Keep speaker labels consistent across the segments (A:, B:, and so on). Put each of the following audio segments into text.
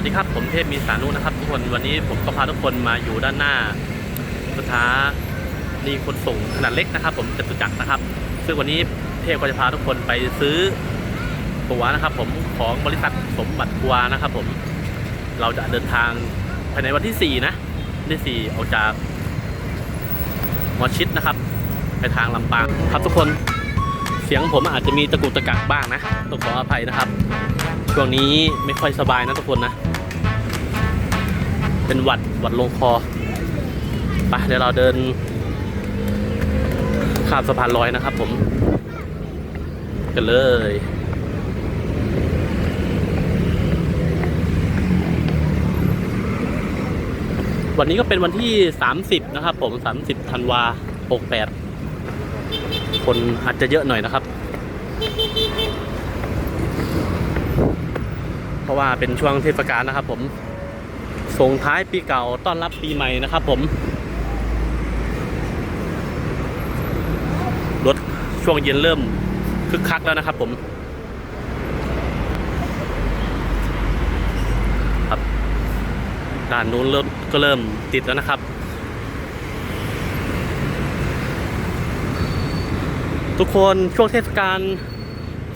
A: วัสดีครับ ผมเทพมีสานุนะครับทุกคนวันนี้ผมก็พาทุกคนมาอยู่ด้านหน้าสถานีขนส่งขนาดเล็กนะครับ ผมจตุจักรนะครับ ซึ่งวันนี้เทพก็จะพาทุกคนไปซื้อตั๋วนะครับ ผมของบริษัทสมบัติทัวร์นะครับ ผมเราจะเดินทางภายในวันที่ 4 นะวันที่4ออกจากมอชิดนะครับ ไปทางลำปางครับทุกคนเสียงผมอาจจะมีตะกุกตะกักบ้างนะต้องขออภัยนะครับ ช่วงนี้ไม่ค่อยสบายนะทุกคนนะ เป็นหวัดหวัดลงคอไปเดี๋ยวเราเดินข้ามสะพานลอยนะครับผม กันเลยวันนี้ก็เป็นวันที่ 30 นะครับผม 30ธันวา68 คนอาจจะเยอะหน่อยนะครับ เพราะว่าเป็นช่วงเทศกาลนะครับผม ส่งท้ายปีเก่าต้อนรับปีใหม่นะครับผม รถช่วงเย็นเริ่มคึกคักแล้วนะครับผมครับด่านนู้นรถก็เริ่มติดแล้วนะครับ ทุกคนช่วงเทศกาล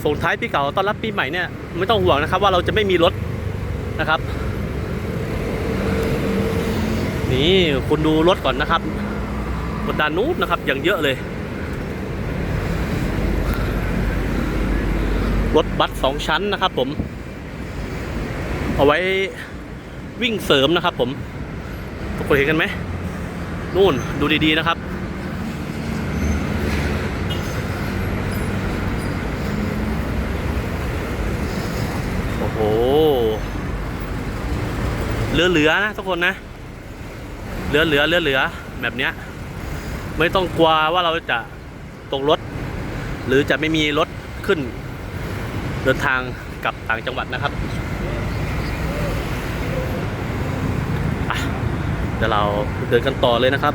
A: ส่งท้ายปีเก่าต้อนรับปีใหม่เนี่ยไม่ต้องห่วงนะครับ ว่าเราจะไม่มีรถนะครับ นี่คุณดูรถก่อนนะครับบนด้านนู้นนะครับอย่างเยอะเลย รถบัสสองชั้นนะครับ ผม เอาไว้วิ่งเสริมนะครับ ผมทุกคนเห็นกันไหมนู่นดูดีๆนะครับ โอ้โหเหลือเหลือๆนะทุกคนนะ เหลือเหลือเหลือเหลือแบบเนี้ยไม่ต้องกลัวว่าเราจะตกรถ หรือจะไม่มีรถขึ้น เดินทางกลับต่างจังหวัดนะครับอะเดี๋ยวเราเดินกันต่อเลยนะครับ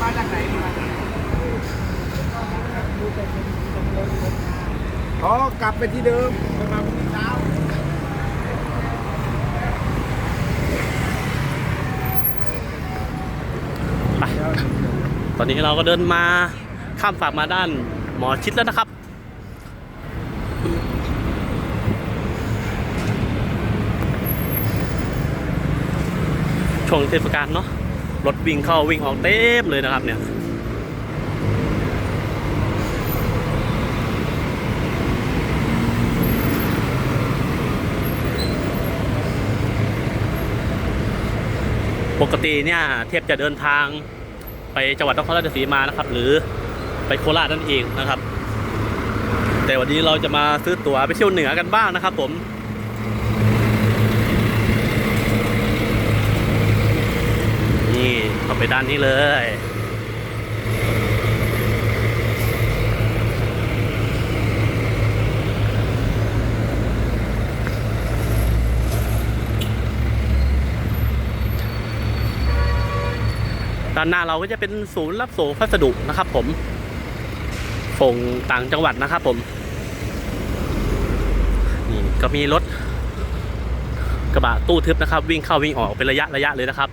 B: มาจากไหนมาอ๋อกลับ ไปที่เดิมจะมาพรุ่งนี้เช้า
A: ไปตอนนี้เราก็เดินมาข้ามฝั่งมาด้านหมอชิดแล้วนะครับ ช่วงเทศกาลเนาะรถวิ่งเข้าวิ่งออกเต็มเลยนะครับเนี่ย ปกติเนี่ยเทพจะเดินทางไปจังหวัดนครราชสีมานะครับ หรือไปโคราชนั่นเองนะครับ แต่วันนี้เราจะมาซื้อตั๋วไปเที่ยวเหนือกันบ้างนะครับ ผมนี่เข้าไปด้านนี้เลย ด้านหน้าเราก็จะเป็นศูนย์รับส่งพัสดุนะครับ ผม ส่งต่างจังหวัดนะครับ ผม นี่ก็มีรถกระบะตู้ทึบนะครับ วิ่งเข้าวิ่งออกเป็นระยะระยะเลยนะครับ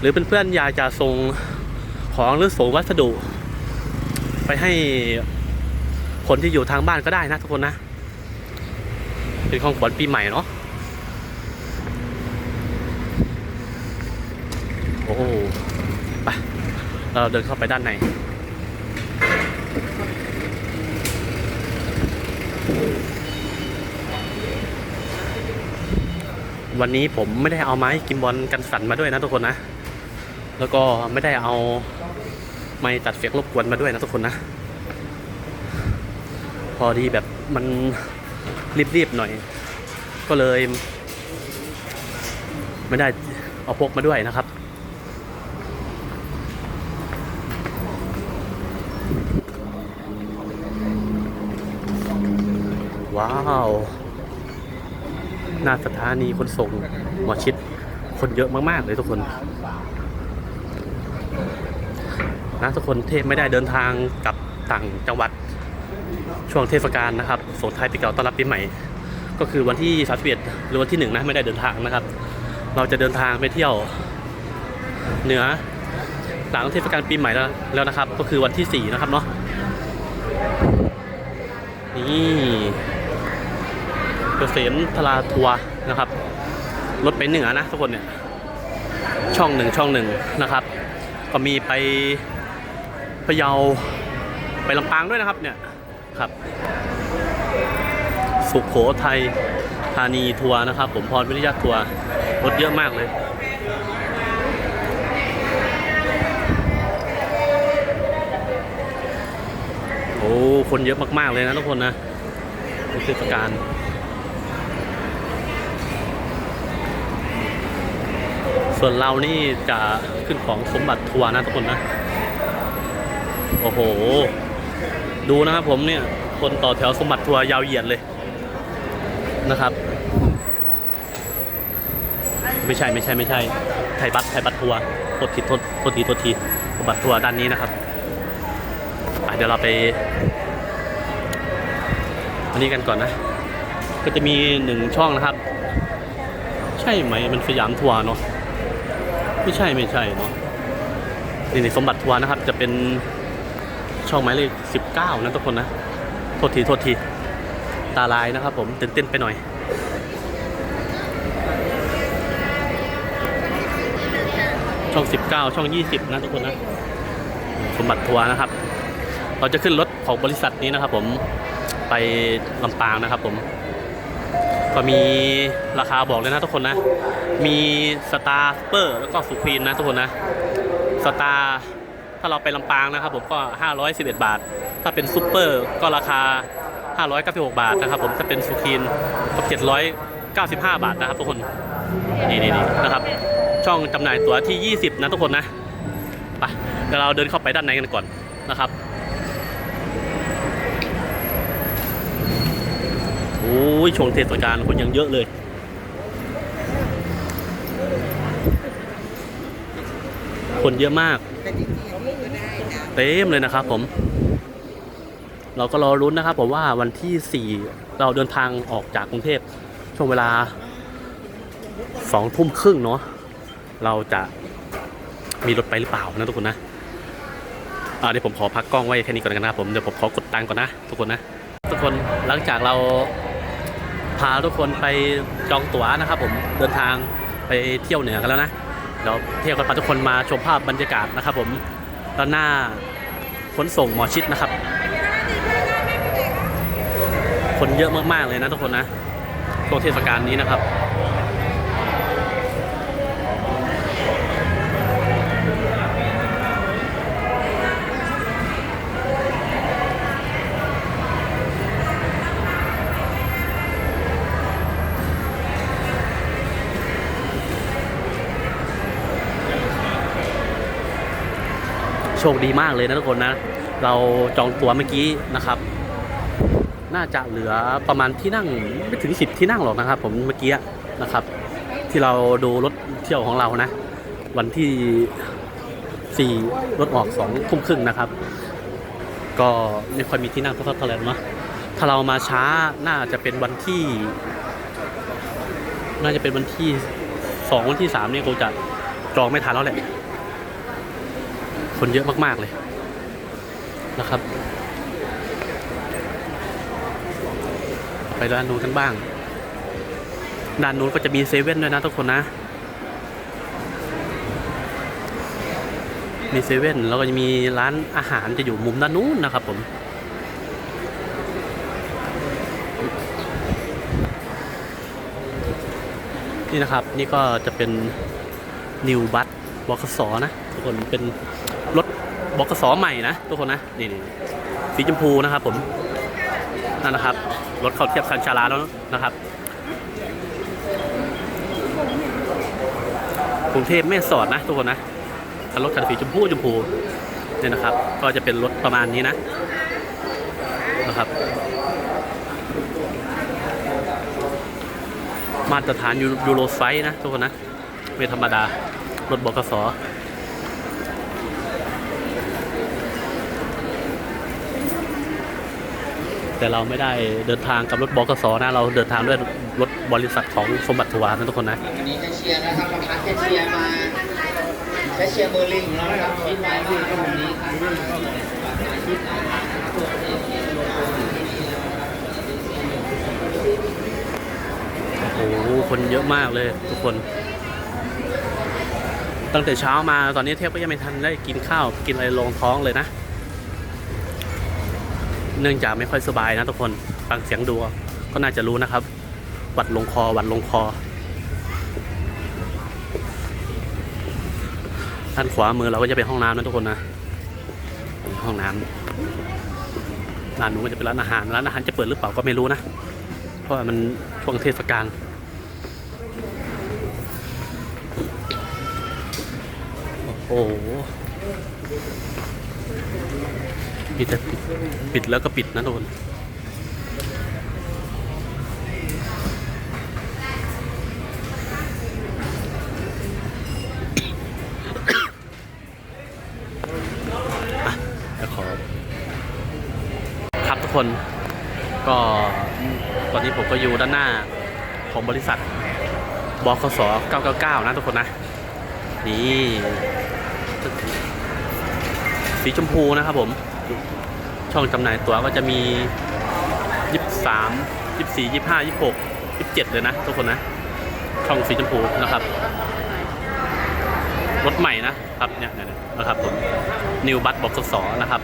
A: หรือเพื่อนๆอยากจะส่งของหรือส่งวัสดุ ไปให้คนที่อยู่ทางบ้านก็ได้นะทุกคนนะ เป็นของขวัญปีใหม่เนาะ โอ้โหไปเราเดินเข้าไปด้านในวันนี้ผมไม่ได้เอาไม้กิมบอลกันสั่นมาด้วยนะทุกคนนะ แล้วก็ไม่ได้เอาไม้ตัดเสียงรบกวนมาด้วยนะทุกคนนะ พอดีแบบมันรีบๆหน่อย ก็เลย ไม่ได้เอาพกมาด้วยนะครับ ว้าว หน้าสถานีขนส่งหมอชิด คนเยอะมาก ๆ เลยทุกคนนะทุกคนเทพไม่ได้เดินทางกลับต่างจังหวัดช่วงเทศกาลนะครับส่งท้ายปีเก่าต้อนรับปีใหม่ ก็คือวันที่31หรือวันที่หนึ่งนะไม่ได้เดินทางนะครับ เราจะเดินทางไปเที่ยว เหนือหลังเทศกาลปีใหม่แล้วแล้วนะครับ ก็คือวันที่สี่นะครับเนาะนี่ เกษมทราทัวร์นะครับ รถไปเหนือนะทุกคนเนี่ย ช่องหนึ่งช่องหนึ่งนะครับ ก็มีไปพะเยาไปลำปางด้วยนะครับเนี่ยครับ สุขโขทัยธานีทัวร์นะครับ ผมพรวิริยะทัวร์รถเยอะมากเลยโอ้ คนเยอะมาก ๆ เลยนะทุกคนนะเทศกาล ส่วนเรานี่จะขึ้นของสมบัติทัวร์นะทุกคนนะ โอ้โห ดูนะครับผมเนี่ย คนต่อแถวสมบัติทัวร์ยาวเหยียดเลยนะครับ ไม่ใช่ไม่ใช่ไม่ใช่ไทยบัตไทยบัตทัวร์โทษทีโทษโทษทีโทษทีสมบัติทัวร์ด้านนี้นะครับเดี๋ยวเราไปอันนี้กันก่อนนะ ก็จะมีหนึ่งช่องนะครับ ใช่ไหมมันสยามทัวร์เนาะ ไม่ใช่ไม่ใช่เนาะนี่นสมบัติทัวร์นะครับ จะเป็นช่องหมายเลขสิบเก้านะทุกคนนะโทษทีโทษทีตาลายนะครับ ผมตื่นเต้นไปหน่อย ช่อง 19 ช่อง 20 นะทุกคนนะสมบัติทัวร์นะครับ เราจะขึ้นรถของบริษัทนี้นะครับ ผมไปลำปางนะครับ ผม ก็มีราคาบอกเลยนะทุกคนนะ มีสตาร์เปอร์แล้วก็สุครีนนะทุกคนนะสตาร์ถ้าเราไปลำปางนะครับผมก็ 511 บาท ถ้าเป็นซูเปอร์ก็ราคา 596 บาทนะครับผมถ้าเป็นสุครีนก็795 บาทนะครับทุกคนนี่นี่นี่นะครับ ช่องจำหน่ายตั๋วที่ 20 นะทุกคนนะไปเดี๋ยวเราเดินเข้าไปด้านในกันก่อนนะครับ โอ้ยช่วงเทศกาลคนยังเยอะเลย คนเยอะมาก เต็มเลยนะครับผม เราก็รอรุ้นนะครับผมว่าวันที่ 4 เราเดินทางออกจากกรุงเทพช่วงเวลาสองทุ่มครึ่งเนาะเราจะมีรถไปหรือเปล่านะทุกคนนะอ่าเดี๋ยวผมขอพักกล้องไว้แค่นี้ก่อนนะครับผมเดี๋ยวผมขอกดตังก่อนนะทุกคนนะ ทุกคนหลังจากเรา พาทุกคนไปจองตั๋วนะครับ ผมเดินทางไปเที่ยวเหนือกันแล้วนะเดี๋ยวเที่ยวกันพาทุกคนมาชมภาพบรรยากาศนะครับ ผมด้านหน้าขนส่งหมอชิดนะครับ คนเยอะมากๆเลยนะทุกคนนะช่วงเทศกาลนี้นะครับ โชคดีมากเลยนะทุกคนนะ เราจองตั๋วเมื่อกี้นะครับ น่าจะเหลือประมาณที่นั่งไม่ถึงสิบที่นั่งหรอกนะครับ ผมเมื่อกี้นะครับ ที่เราดูรถเที่ยวของเรานะ วันที่สี่รถออกสองทุ่มครึ่งนะครับ ก็ไม่ค่อยมีที่นั่งเท่าเท่าไหร่เนาะถ้าเรามาช้าน่าจะเป็นวันที่ น่าจะเป็นวันที่สองวันที่สามเนี่ยคงจะจองไม่ทันแล้วแหละ คนเยอะมากๆเลยนะครับ ไปด้านนู้นกันบ้าง ด้านนู้นก็จะมีเซเว่นด้วยนะทุกคนนะ มีเซเว่นแล้วก็จะมีร้านอาหารจะอยู่มุมด้านนู้นนะครับผมนี่นะครับ นี่ก็จะเป็นนิวบัสบกสนะ ทุกคนเป็น บกสอใหม่นะทุกคนนะนี่นี่สีชมพูนะครับผมนั่นนะครับรถเขาเทียบคันชาลาแล้วนะครับกรุงเทพแม่สอดนะทุกคนนะคันรถคันสีชมพูชมพูเนี่ยนะครับ ก็จะเป็นรถประมาณนี้นะนะครับ มาตรฐานยูโรไซส์นะทุกคนนะไม่ธรรมดารถบกส แต่เราไม่ได้เดินทางกับรถบกสนะ เราเดินทางด้วยรถบริษัทของสมบัติทวารนะทุกคนนะ
C: วันนี้แคเชียร์นะครับประธานแคเชียร์มาแคเชียร์เบอร์ลิงของเรานะครับคิดไว้ที่ตรงนี้ครับ
A: โอ้โหคนเยอะมากเลยทุกคน ตั้งแต่เช้ามาตอนนี้เทพก็ยังไม่ทันได้กินข้าวกินอะไรลงท้องเลยนะ เนื่องจากไม่ค่อยสบายนะทุกคนฟังเสียงดูก็น่าจะรู้นะครับหวัดลงคอหวัดลงคอ ด้านขวามือเราก็จะเป็นห้องน้ำนะทุกคนนะห้องน้ำร้านนู้นก็จะเป็นร้านอาหารร้านอาหารจะเปิดหรือเปล่าก็ไม่รู้นะ เพราะว่ามันช่วงเทศกาลโอ้โห มีแต่ปิดปิดแล้วก็ปิดนะทุกคนอะขอครับทุกคน ก็ตอนนี้ผมก็อยู่ด้านหน้าของบริษัทบคส999 นะทุกคนนะ นี่ สีชมพูนะครับผม ช่องจำหน่ายตั๋วก็จะมี 23 24 25 26 27 เลยนะ ทุกคนนะ ช่องสีชมพูนะครับ รถใหม่นะครับเนี่ยนะครับผมนิวบัตบกสนะครับ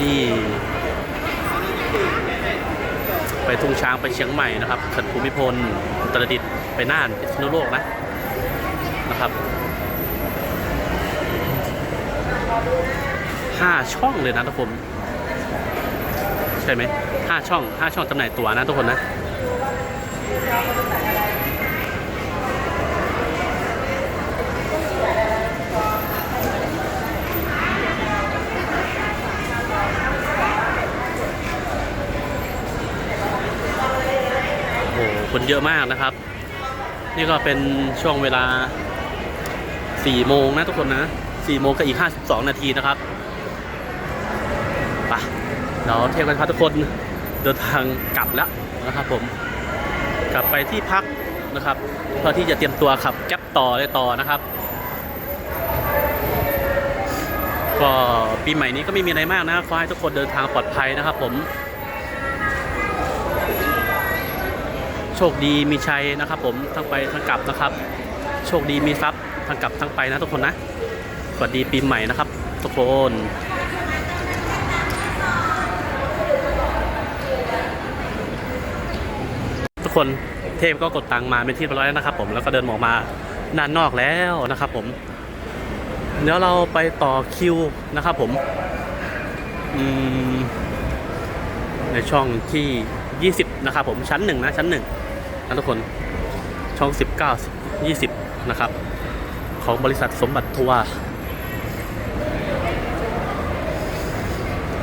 A: นี่ไปทุ่งช้างไปเชียงใหม่นะครับเขื่อนภูมิพลตรดิตไปน่านพิษณุโลกนะนะครับ ห้าช่องเลยนะทุกคนใช่ไหมห้าช่องห้าช่องจำหน่ายตั๋วนะทุกคนนะโอ้โหคนเยอะมากนะครับ นี่ก็เป็นช่วงเวลา 4 โมงนะทุกคนนะ 4โมงกับอีก 52 นาทีนะครับไปเดี๋ยวเที่ยวกันครับทุกคนเดินทางกลับแล้วนะครับผม กลับไปที่พักนะครับเพื่อที่จะเตรียมตัวขับแก๊ปต่อเลยต่อนะครับ ก็ปีใหม่นี้ก็ไม่มีอะไรมากนะขอให้ทุกคนเดินทางปลอดภัยนะครับผม โชคดีมีชัยนะครับผมทั้งไปทั้งกลับนะครับ โชคดีมีทรัพย์ทั้งกลับทั้งไปนะทุกคนนะ สวัสดีปีใหม่นะครับทุกคนทุกคนเทพก็กดตังค์มาเป็นที่เรียบร้อยแล้วนะครับ ผมแล้วก็เดินออกมาด้านนอกแล้วนะครับ ผม เดี๋ยวเราไปต่อคิวนะครับ ผมอมในช่องที่ 20 นะครับ ผมชั้นหนึ่งนะชั้นหนึ่งนะทุกคนช่อง 19 20 นะครับ ของบริษัทสมบัติทัวร์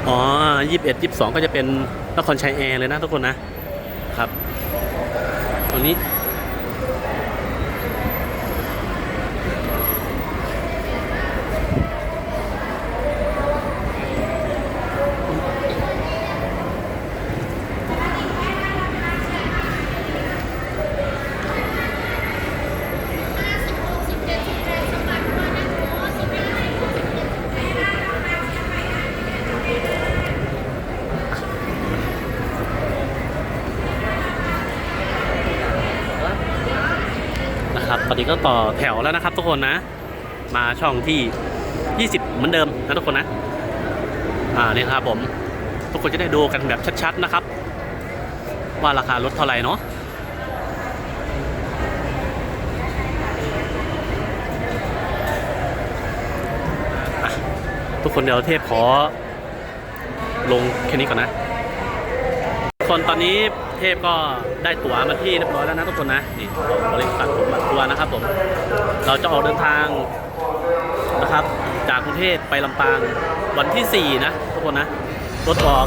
A: อ๋อยี่สิบเอ็ดยี่สิบสองก็จะเป็นนครชัยแอร์เลยนะทุกคนนะครับตรงนี้ นี้ก็ต่อแถวแล้วนะครับทุกคนนะ มาช่องที่ 20 เหมือนเดิมนะทุกคนนะ อ่านี่ครับผม ทุกคนจะได้ดูกันแบบชัดๆนะครับ ว่าราคารถเท่าไหร่เนาะอะทุกคนเดี๋ยวเทพขอลงแค่นี้ก่อนนะคนตอนนี้ เทพก็ได้ตั๋วมาที่เรียบร้อยแล้วนะทุกคนนะนี่บริษัทผมบัตรทัวร์นะครับผมเราจะออกเดินทางนะครับ จากกรุงเทพไปลำปางวันที่ 4 นะทุกคนนะรถออก